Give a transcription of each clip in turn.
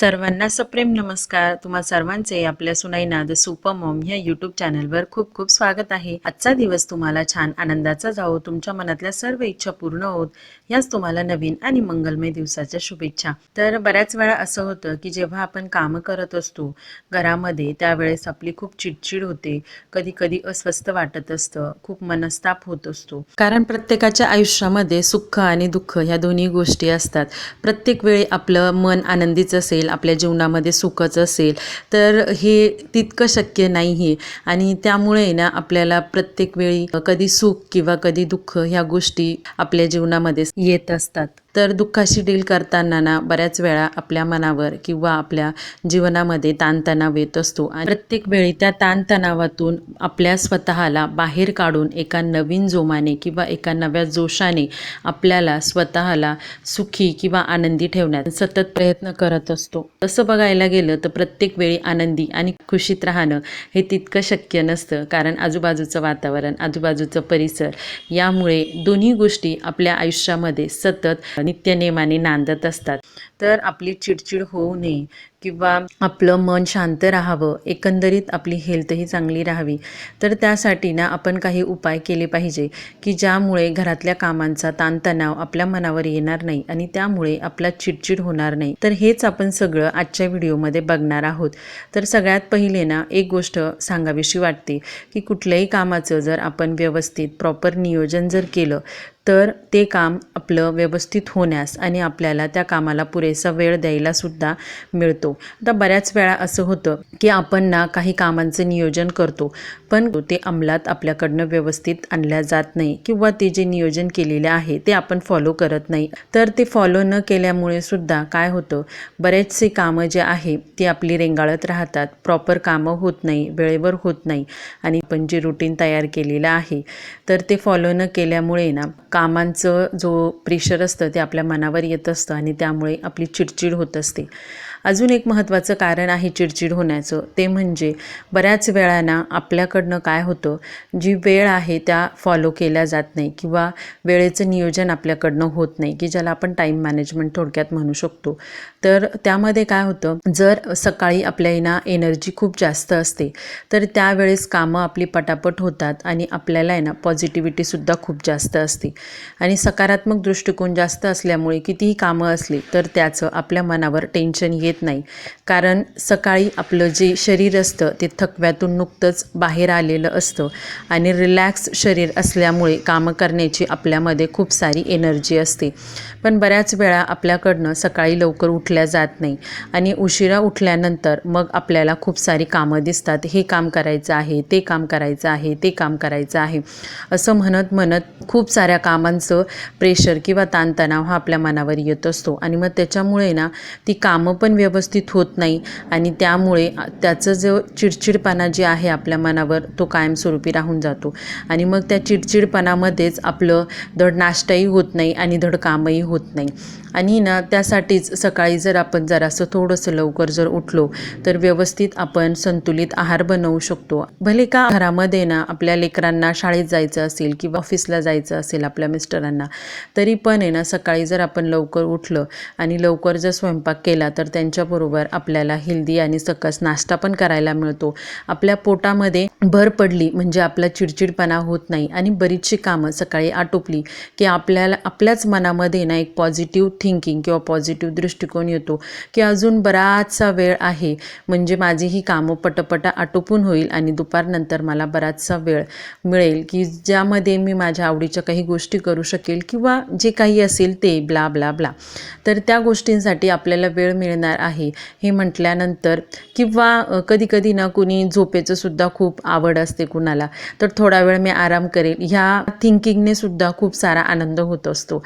सर्वांना सप्रेम नमस्कार. तुम्हा सर्वांचे आपल्या सुनाईना द सुपर मॉम ह्या युट्यूब चॅनलवर खूप खूप स्वागत आहे. आजचा दिवस तुम्हाला छान आनंदाचा जावो तुमच्या मनातल्या सर्व इच्छा पूर्ण होत याच तुम्हाला नवीन आणि मंगलमय दिवसाच्या शुभेच्छा. तर बऱ्याच वेळा असं होतं की जेव्हा आपण कामं करत असतो घरामध्ये त्यावेळेस आपली खूप चिडचिड होते कधी कधी अस्वस्थ वाटत असतं खूप मनस्ताप होत असतो. कारण प्रत्येकाच्या आयुष्यामध्ये सुख आणि दुःख ह्या दोन्ही गोष्टी असतात. प्रत्येक वेळी आपलं मन आनंदीच असेल आपल्या जीवनामध्ये सुखच असेल तर हे तितकं शक्य नाही आहे आणि त्यामुळे ना आपल्याला प्रत्येक वेळी कधी सुख किंवा कधी दुःख ह्या गोष्टी आपल्या जीवनामध्ये येत असतात. तर दुःखाशी डील करताना ना बऱ्याच वेळा आपल्या मनावर किंवा आपल्या जीवनामध्ये ताणतणाव येत असतो. आणि प्रत्येक वेळी त्या ताणतणावातून आपल्या स्वतःला बाहेर काढून एका नवीन जोमाने किंवा एका नव्या जोशाने आपल्याला स्वतःला सुखी किंवा आनंदी ठेवण्यात सतत प्रयत्न करत असतो. तसं बघायला गेलं तर प्रत्येक वेळी आनंदी आणि खुशीत राहणं हे तितकं शक्य नसतं. कारण आजूबाजूचं वातावरण आजूबाजूचं परिसर यामुळे दोन्ही गोष्टी आपल्या आयुष्यामध्ये सतत नित्यनेमाने नांदत असतात. तर आपली चिडचिड होऊ नये किंवा आपलं मन शांत राहावं एकंदरीत आपली हेल्थही चांगली राहावी. तर त्यासाठी ना आपण काही उपाय केले पाहिजे की ज्यामुळे घरातल्या कामांचा ताणतणाव आपल्या मनावर येणार नाही आणि त्यामुळे आपला चिडचिड होणार नाही. तर हेच आपण सगळं आजच्या व्हिडिओमध्ये बघणार आहोत. तर सगळ्यात पहिले ना एक गोष्ट सांगावीशी वाटते की कुठल्याही कामाचं जर आपण व्यवस्थित प्रॉपर नियोजन जर केलं तर ते काम आपलं व्यवस्थित होण्यास आणि आपल्याला त्या कामाला पुरेसा वेळ द्यायला सुद्धा मिळतो. आता बऱ्याच वेळा असं होतं की आपण ना काही कामांचं नियोजन करतो पण ते अंमलात आपल्याकडनं व्यवस्थित आणल्या जात नाही किंवा ते जे नियोजन केलेले आहे ते आपण फॉलो करत नाही. तर ते फॉलो न केल्यामुळे सुद्धा काय होतं बरेचसे कामं जे आहे ती आपली रेंगाळत राहतात. प्रॉपर कामं होत नाही वेळेवर होत नाही. आणि पण जे रुटीन तयार केलेलं आहे तर ते फॉलो न केल्यामुळे ना कामांचं जो प्रेशर असतं ते आपल्या मनावर येत असतं आणि त्यामुळे आपली चिडचिड होत असते. अजून एक महत्त्वाचं कारण आहे चिडचिड होण्याचं. ते म्हणजे बऱ्याच वेळाना आपल्याकडनं काय होतं जी वेळ आहे त्या फॉलो केल्या जात नाही किंवा वेळेचं नियोजन आपल्याकडनं होत नाही की ज्याला आपण टाईम मॅनेजमेंट थोडक्यात म्हणू शकतो. तर त्यामध्ये काय होतं जर सकाळी आपल्याला एनर्जी खूप जास्त असते तर त्यावेळेस कामं आपली पटापट होतात आणि आपल्याला आहे ना पॉझिटिव्हिटीसुद्धा खूप जास्त असते. आणि सकारात्मक दृष्टिकोन जास्त असल्यामुळे कितीही कामं असली तर त्याचं आपल्या मनावर टेन्शन येत नाही. कारण सकाळी आपलं जे शरीर असतं ते थकव्यातून नुकतंच बाहेर आलेलं असतं. आणि रिलॅक्स शरीर असल्यामुळे कामं करण्याची आपल्यामध्ये खूप सारी एनर्जी असते. पण बऱ्याच वेळा आपल्याकडनं सकाळी लवकर उठल्या जात नाही. आणि उशिरा उठल्यानंतर मग आपल्याला खूप सारी कामं दिसतात. हे काम करायचं आहे ते काम करायचं आहे ते काम करायचं आहे. असं म्हणत म्हणत खूप साऱ्या कामांचं प्रेशर किंवा ताणतणाव हा आपल्या मनावर येत असतो. आणि मग त्याच्यामुळे ना ती कामं पण व्यवस्थित होत नाही. आणि त्यामुळे त्याचं जो चिडचिडपणा जे आहे आपल्या मनावर तो कायमस्वरूपी राहून जातो. आणि मग त्या चिडचिडपणामध्येच आपलं धड नाश्ताही होत नाही आणि धड कामही होत नाही. आणि ना त्यासाठीच सकाळी जर आपण जरासं थोडंसं लवकर जर उठलो तर व्यवस्थित आपण संतुलित आहार बनवू शकतो. भले का घरामध्ये ना आपल्या लेकरांना शाळेत जायचं असेल किंवा ऑफिसला जायचं असेल आपल्या मिस्टरांना तरी पण आहे ना सकाळी जर आपण लवकर उठलं आणि लवकर जर स्वयंपाक केला तर यांच्याबरोबर आपल्याला हेल्दी आणि सकस नाश्ता पण करायला मिळतो. आपल्या पोटामध्ये भर पडली म्हणजे आपला चिडचिडपणा होत नाही आणि बरीचशी कामं सकाळी आटोपली की आपल्याला आपल्याच मनामध्ये ना एक पॉझिटिव्ह थिंकिंग किंवा पॉझिटिव्ह दृष्टिकोन येतो की अजून बराचसा वेळ आहे. म्हणजे माझी ही कामं पटपटा आटोपून होईल आणि दुपारनंतर मला बराचसा वेळ मिळेल की ज्यामध्ये मी माझ्या आवडीच्या काही गोष्टी करू शकेल किंवा जे काही असेल ते ब्ला ब्ला ब्ला. तर त्या गोष्टींसाठी आपल्याला वेळ मिळणार आहे. हे म्हटल्यानंतर किंवा कधीकधी ना कुणी झोपेचं सुद्धा खूप आवड असते कुणाला तर थोडा वेळ मी आराम करेल. ह्या थिंकिंगने सुद्धा खूप सारा आनंद होत असतो.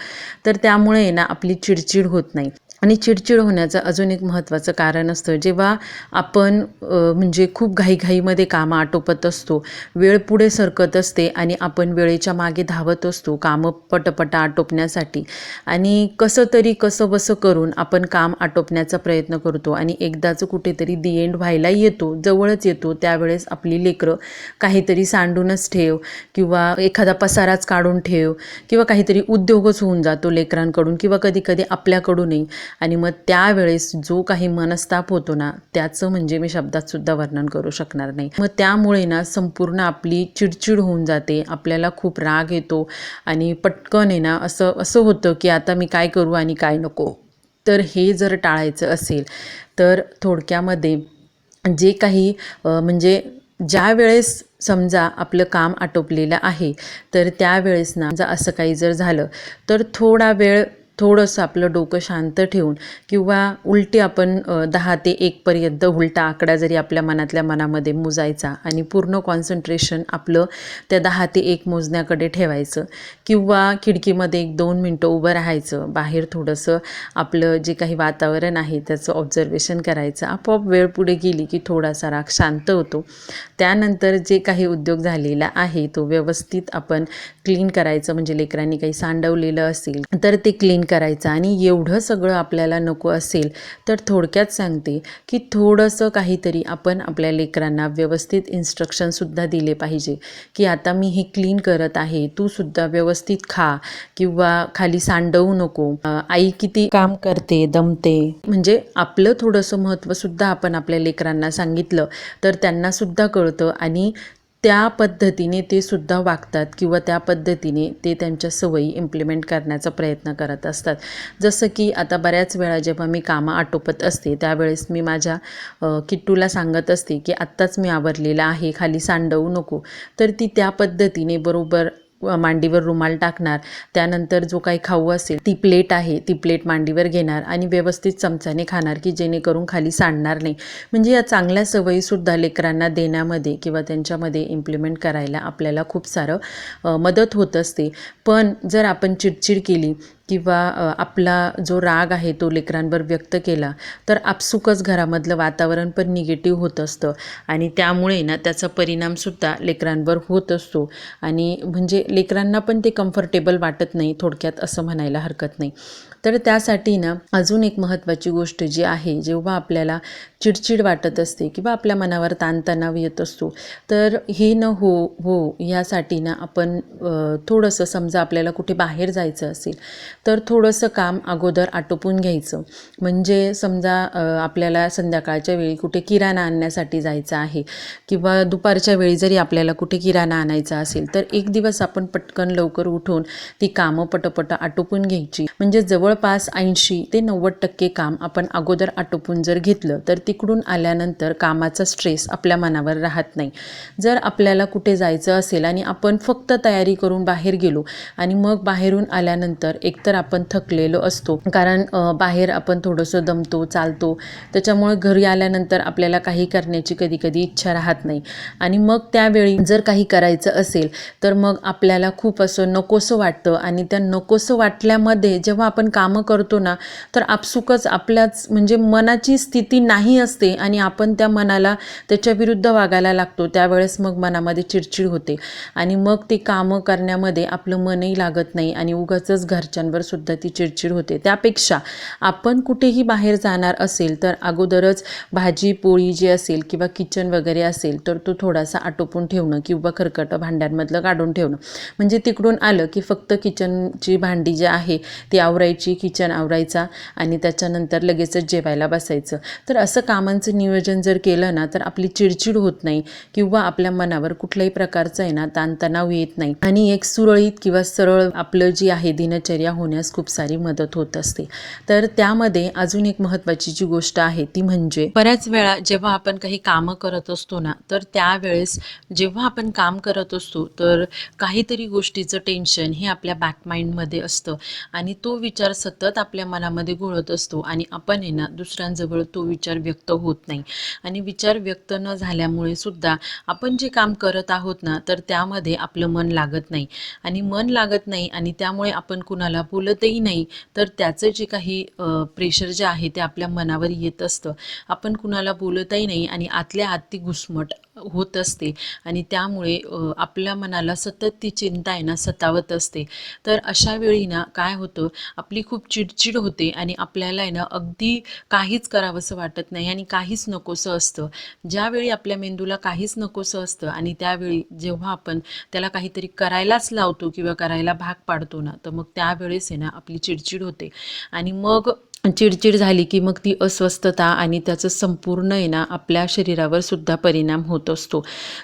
तर त्यामुळे ना आपली चिडचिड होत नाही. आणि चिडचिड होण्याचं अजून एक महत्त्वाचं कारण असतं. जेव्हा आपण म्हणजे खूप घाईघाईमध्ये कामं आटोपत असतो वेळ पुढे सरकत असते आणि आपण वेळेच्या मागे धावत असतो कामं पटपटा आटोपण्यासाठी. आणि कसं तरी कसं बसं करून आपण काम आटोपण्याचा प्रयत्न करतो आणि एकदाचं कुठेतरी दी एंड व्हायला येतो जवळच येतो त्यावेळेस आपली लेकरं काहीतरी सांडूनच ठेव किंवा एखादा पसाराच काढून ठेव किंवा काहीतरी उद्योगच होऊन जातो लेकरांकडून किंवा कधी कधी आपल्याकडूनही. आणि मग त्यावेळेस जो काही मनस्ताप होतो ना त्याचं म्हणजे मी शब्दात सुद्धा वर्णन करू शकणार नाही. मग त्यामुळे ना संपूर्ण आपली चिडचिड होऊन जाते आपल्याला खूप राग येतो आणि पटकन आहे ना असं असं होतं की आता मी काय करू आणि काय नको. तर हे जर टाळायचं असेल तर थोडक्यामध्ये जे काही म्हणजे ज्या वेळेस समजा आपलं काम आटोपलेलं आहे तर त्यावेळेस ना जर असं काही जर झालं तर थोडा वेळ थोडंसं आपलं डोकं शांत ठेवून किंवा उलटी आपण दहा ते एकपर्यंत उलटा आकडा जरी आपल्या मनातल्या मनामध्ये मोजायचा आणि पूर्ण कॉन्सन्ट्रेशन आपलं त्या दहा ते एक मोजण्याकडे ठेवायचं किंवा खिडकीमध्ये एक दोन मिनटं उभं राहायचं बाहेर थोडंसं आपलं जे काही वातावरण आहे त्याचं ऑब्झर्वेशन करायचं. आपोआप वेळ पुढे गेली की थोडासा राग शांत होतो. त्यानंतर जे काही उद्योग झालेला आहे तो व्यवस्थित आपण क्लीन करायचं म्हणजे लेकरांनी काही सांडवलेलं असेल तर ते क्लीन करायचं. आणि एवढं सगळं आपल्याला नको असेल तर थोडक्यात सांगते की थोडंसं काहीतरी आपण आपल्या लेकरांना व्यवस्थित इन्स्ट्रक्शनसुद्धा दिले पाहिजे की आता मी हे क्लीन करत आहे तू सुद्धा व्यवस्थित खा किंवा खाली सांडवू नको. आई किती काम करते दमते. म्हणजे आपलं थोडंसं महत्त्वसुद्धा आपण आपल्या लेकरांना सांगितलं तर त्यांना सुद्धा कळतं. आणि त्या पद्धतीने ते सुद्धा वागतात किंवा त्या पद्धतीने ते त्यांच्या सवयी इम्प्लिमेंट करण्याचा प्रयत्न करत असतात. जसं की आता बऱ्याच वेळा जेव्हा मी कामं आटोपत असते त्यावेळेस मी माझ्या किट्टूला सांगत असते की आत्ताच मी आवरलेला आहे खाली सांडवू नको. तर ती त्या पद्धतीने बरोबर मांडीवर रुमाल टाकणार. त्यानंतर जो काही खाऊ असेल ती प्लेट आहे ती प्लेट मांडीवर घेणार आणि व्यवस्थित चमचाने खाणार की जेणेकरून खाली सांडणार नाही. म्हणजे या चांगल्या सवयीसुद्धा लेकरांना देण्यामध्ये किंवा त्यांच्यामध्ये इम्प्लिमेंट करायला आपल्याला खूप सारं मदत होत असते. पण जर आपण चिडचिड केली किंवा आपला जो राग आहे तो लेकरांवर व्यक्त केला तर आपसुकच घरामधलं वातावरण पण निगेटिव्ह होत असतं. आणि त्यामुळे ना त्याचा परिणामसुद्धा लेकरांवर होत असतो. आणि म्हणजे लेकरांना पण ते कम्फर्टेबल वाटत नाही थोडक्यात असं म्हणायला हरकत नाही. तर त्यासाठी ना अजून एक महत्त्वाची गोष्ट जी आहे जेव्हा आपल्याला चिडचिड वाटत असते किंवा आपल्या मनावर ताणतणाव येत असतो तर हे न हो हो यासाठी ना आपण थोडंसं समजा आपल्याला कुठे बाहेर जायचं असेल तर थोडंसं काम अगोदर आटोपून घ्यायचं. म्हणजे समजा आपल्याला संध्याकाळच्या वेळी कुठे किराणा आणण्यासाठी जायचं आहे किंवा दुपारच्या वेळी जरी आपल्याला कुठे किराणा आणायचा असेल तर एक दिवस आपण पटकन लवकर उठून ती कामं पटपट आटोपून घ्यायची. म्हणजे जवळ जवळपास ऐंशी ते नव्वद टक्के काम आपण अगोदर आटोपून जर घेतलं तर तिकडून आल्यानंतर कामाचा स्ट्रेस आपल्या मनावर राहत नाही. जर आपल्याला कुठे जायचं असेल आणि आपण फक्त तयारी करून बाहेर गेलो आणि मग बाहेरून आल्यानंतर एकतर आपण थकलेलो असतो कारण बाहेर आपण थोडंसं दमतो चालतो त्याच्यामुळे घरी आल्यानंतर आपल्याला काही करण्याची कधी कधी इच्छा राहत नाही. आणि मग त्यावेळी जर काही करायचं असेल तर मग आपल्याला खूप असं नकोसं वाटतं आणि त्या नकोसं वाटल्यामध्ये जेव्हा आपण काम कामं करतो ना तर आपसुकच आपल्याच म्हणजे मनाची स्थिती नाही असते आणि आपण त्या मनाला त्याच्या विरुद्ध वागायला लागतो. त्यावेळेस मग मनामध्ये चिडचिड होते आणि मग ते कामं करण्यामध्ये आपलं मनही लागत नाही आणि उगाचच घरच्यांवर सुद्धा ती चिडचिड होते. त्यापेक्षा आपण कुठेही बाहेर जाणार असेल तर अगोदरच भाजी पोळी जी असेल किंवा किचन वगैरे असेल तर तो थोडासा आटोपून ठेवणं किंवा खरकटं भांड्यांमधलं काढून ठेवणं. म्हणजे तिकडून आलं की फक्त किचनची भांडी जी आहे ती आवरायची किचन आवरायचा आणि त्याच्यानंतर लगेचच जेवायला बसायचं. तर असं कामांचं नियोजन जर केलं ना तर आपली चिडचिड होत नाही किंवा आपल्या मनावर कुठल्याही प्रकारचं आहे ना ताणतणाव येत नाही. आणि एक सुरळीत किंवा सरळ आपलं जी आहे दिनचर्या होण्यास खूप सारी मदत होत असते. तर त्यामध्ये अजून एक महत्त्वाची जी गोष्ट आहे ती म्हणजे बऱ्याच वेळा जेव्हा आपण काही कामं करत असतो ना तर त्यावेळेस जेव्हा आपण काम करत असतो तर काहीतरी गोष्टीचं टेन्शन हे आपल्या बॅकमाइंडमध्ये असतं. आणि तो विचार सतत आपल्या मनामध्ये घोळत असतो आणि आपण आहे ना दुसऱ्यांजवळ तो विचार व्यक्त होत नाही. आणि विचार व्यक्त न झाल्यामुळे सुद्धा आपण जे काम करत आहोत ना तर त्यामध्ये आपलं मन लागत नाही. आणि मन लागत नाही आणि त्यामुळे आपण कुणाला बोलतही नाही तर त्याचं जे काही प्रेशर जे आहे ते आपल्या मनावर येत असतं. आपण कुणाला बोलतही नाही आणि आतल्या आत ती घुसमट होत असते. आणि त्यामुळे आपल्या मनाला सतत ती चिंता आहे ना सतावत असते. तर अशा वेळी ना काय होतं आपली खूप चिडचिड होते आणि आपल्याला आहे ना अगदी काहीच करावंसं वाटत नाही आणि काहीच नकोसं असतं. ज्यावेळी आपल्या मेंदूला काहीच नकोसं असतं आणि त्यावेळी जेव्हा आपण त्याला काहीतरी करायलाच लावतो किंवा करायला भाग पाडतो ना तर मग त्यावेळेस आहे ना आपली चिडचिड होते. आणि मग चिडचिड झाली की मग ती अस्वस्थता आणि त्याचं संपूर्ण आहे ना आपल्या शरीरावर सुद्धा परिणाम होत असतो.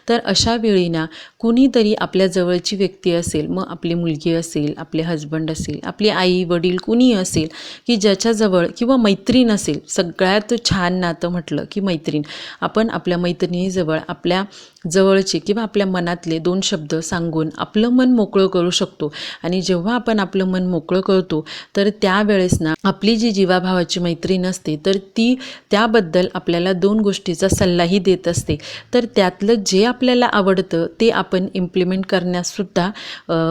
तर अशा वेळी ना कुणीतरी आपल्या जवळची व्यक्ती असेल मग आपली मुलगी असेल आपले हजबंड असेल आपली आई वडील कुणी असेल की ज्याच्याजवळ किंवा मैत्रीण असेल सगळ्यात छान नातं म्हटलं की मैत्रीण. आपण आपल्या मैत्रिणीजवळ आपल्या जवळचे किंवा आपल्या मनातले दोन शब्द सांगून आपलं मन मोकळं करू शकतो. आणि जेव्हा आपण आपलं मन मोकळं करतो तर त्यावेळेस ना आपली जी जीवाभावाची मैत्रीण असते तर ती त्याबद्दल आपल्याला दोन गोष्टीचा सल्लाही देत असते. तर त्यातलं जे आपल्याला आवडतं ते आपण इम्प्लिमेंट करण्याससुद्धा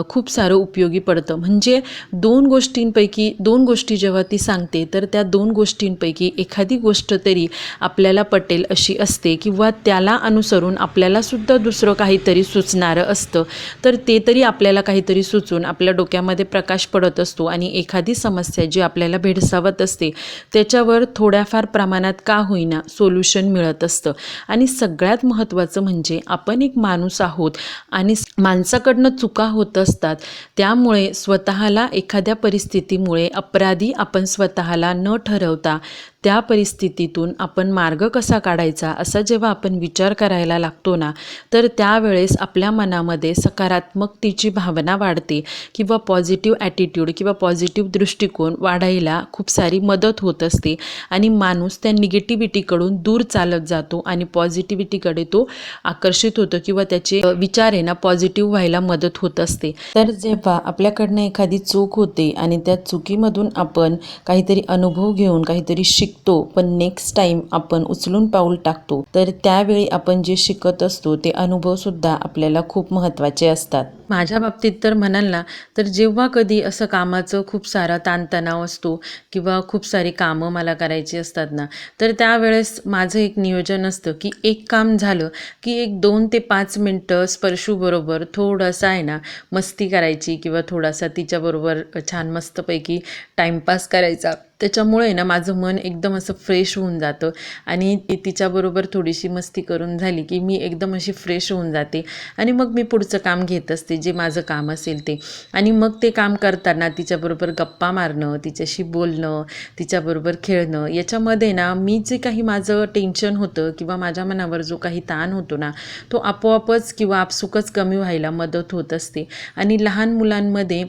खूप सारं उपयोगी पडतं. म्हणजे दोन गोष्टींपैकी दोन गोष्टी जेव्हा ती सांगते तर त्या दोन गोष्टींपैकी एखादी गोष्ट तरी आपल्याला पटेल अशी असते किंवा त्याला अनुसरून आपल्याला सुद्धा दुसरं काहीतरी सुचणारं असतं. तर ते तरी आपल्याला काहीतरी सुचून आपल्या डोक्यामध्ये प्रकाश पडत असतो आणि एखादी समस्या जी आपल्याला भेडसावत असते त्याच्यावर थोड्याफार प्रमाणात का होईना सोल्युशन मिळत असतं. आणि सगळ्यात महत्त्वाचं म्हणजे आपण एक माणूस आहोत आणि माणसाकडनं चुका होत असतात त्यामुळे स्वतःला एखाद्या परिस्थितीमुळे अपराधी आपण स्वतःला न ठरवता त्या परिस्थितीतून आपण मार्ग कसा काढायचा असा जेव्हा आपण विचार करायला लागतो ना तर त्यावेळेस आपल्या मनामध्ये सकारात्मकतेची भावना वाढते किंवा पॉझिटिव्ह ॲटिट्यूड किंवा पॉझिटिव्ह दृष्टिकोन वाढायला खूप सारी मदत होत असते आणि माणूस त्या निगेटिव्हिटीकडून दूर चालत जातो आणि पॉझिटिव्हिटीकडे तो आकर्षित होतो किंवा त्याचे विचार आहे ना पॉझिटिव्ह व्हायला मदत होत असते. तर जेव्हा आपल्याकडनं एखादी चूक होते आणि त्या चुकीमधून आपण काहीतरी अनुभव घेऊन काहीतरी शिक शिकतो पण नेक्स्ट टाईम आपण उचलून पाऊल टाकतो तर त्यावेळी आपण जे शिकत असतो ते अनुभवसुद्धा आपल्याला खूप महत्त्वाचे असतात. माझ्या बाबतीत तर म्हणाल ना तर जेव्हा कधी असं कामाचं खूप सारा ताणतणाव असतो किंवा खूप सारी कामं मला करायची असतात ना तर त्यावेळेस माझं एक नियोजन असतं की एक काम झालं की एक दोन ते पाच मिनटं स्पर्शूबरोबर थोडंसं आहे ना मस्ती करायची किंवा थोडासा तिच्याबरोबर छान मस्तपैकी टाईमपास करायचा. त्याच्यामुळे ना माझं मन एकदम असं फ्रेश होऊन जातं. आणि तिच्याबरोबर थोडीशी मस्ती करून झाली की मी एकदम अशी फ्रेश होऊन जाते. आणि मग मी पुढचं काम घेत असते जे माझं काम असेल ते. आणि मग ते काम करताना तिच्याबरोबर गप्पा मारणं तिच्याशी बोलणं तिच्याबरोबर खेळणं याच्यामध्ये ना मी जे काही माझं टेन्शन होतं किंवा माझ्या मनावर जो काही ताण होतो ना तो आपोआपच किंवा आपसुकच कमी व्हायला मदत होत असते. आणि लहान मुलांमध्ये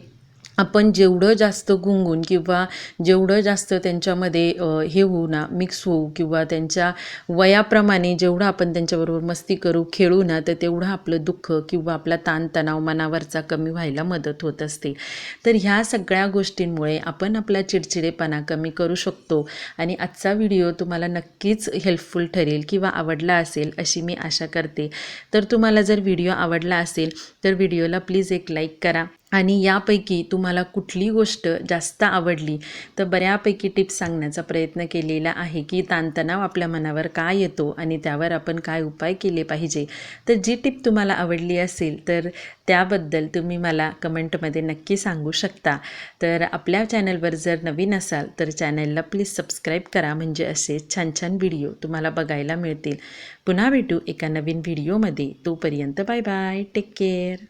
आपण जेवढं जास्त गुंगून किंवा जेवढं जास्त त्यांच्यामध्ये हे होऊ ना मिक्स होऊ किंवा त्यांच्या वयाप्रमाणे जेवढं आपण त्यांच्याबरोबर मस्ती करू खेळू ना तर तेवढं आपलं दुःख किंवा आपला ताणतणाव मनावरचा कमी व्हायला मदत होत असते. तर ह्या सगळ्या गोष्टींमुळे आपण आपला चिडचिडेपणा कमी करू शकतो आणि आजचा व्हिडिओ तुम्हाला नक्कीच हेल्पफुल ठरेल किंवा आवडला असेल अशी मी आशा करते. तर तुम्हाला जर व्हिडिओ आवडला असेल तर व्हिडिओला प्लीज एक लाईक करा. आणि यापैकी तुम्हाला कुठली गोष्ट जास्त आवडली? तर बऱ्यापैकी टिप्स सांगण्याचा प्रयत्न केलेला आहे की ताणतणाव आपल्या मनावर काय येतो आणि त्यावर आपण काय उपाय केले पाहिजे? तर जी टिप तुम्हाला आवडली असेल तर त्याबद्दल तुम्ही मला कमेंटमध्ये नक्की सांगू शकता. तर आपल्या चॅनलवर जर नवीन असाल तर चॅनलला प्लीज सबस्क्राईब करा. म्हणजे असे छान छान व्हिडिओ तुम्हाला बघायला मिळतील. पुन्हा भेटू एका नवीन व्हिडिओमध्ये. तोपर्यंत बाय बाय. Take care.